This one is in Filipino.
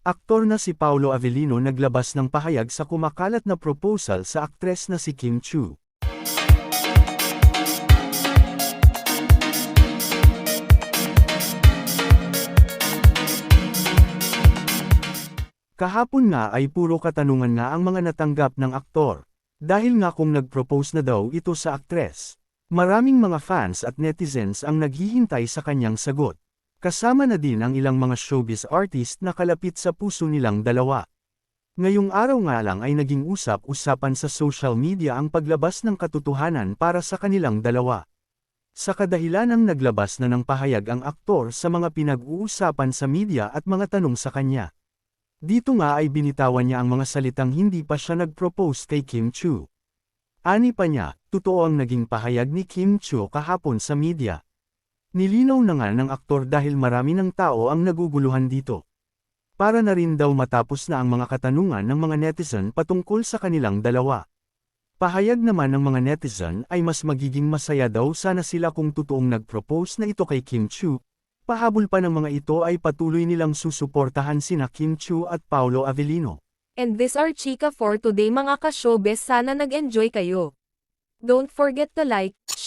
Aktor na si Paolo Avellino naglabas ng pahayag sa kumakalat na proposal sa aktres na si Kim Chu. Kahapon nga ay puro katanungan nga ang mga natanggap ng aktor. Dahil nga kung nag-propose na daw ito sa aktres. Maraming mga fans at netizens ang naghihintay sa kanyang sagot. Kasama na din ang ilang mga showbiz artist na kalapit sa puso nilang dalawa. Ngayong araw nga lang ay naging usap-usapan sa social media ang paglabas ng katotohanan para sa kanilang dalawa. Sa kadahilan ng naglabas na ng pahayag ang aktor sa mga pinag-uusapan sa media at mga tanong sa kanya. Dito nga ay binitawan niya ang mga salitang hindi pa siya nag-propose kay Kim Chu. Ani pa niya, totoo ang naging pahayag ni Kim Chu kahapon sa media. Nilinaw na nga ng aktor dahil marami ng tao ang naguguluhan dito. Para na rin daw matapos na ang mga katanungan ng mga netizen patungkol sa kanilang dalawa. Pahayag naman ng mga netizen ay mas magiging masaya daw sana sila kung totoong nag-propose na ito kay Kim Chu. Pahabol pa ng mga ito ay patuloy nilang susuportahan sina Kim Chu at Paolo Avellino. And this are Chika for today mga ka-showbiz sana nag-enjoy kayo. Don't forget to like,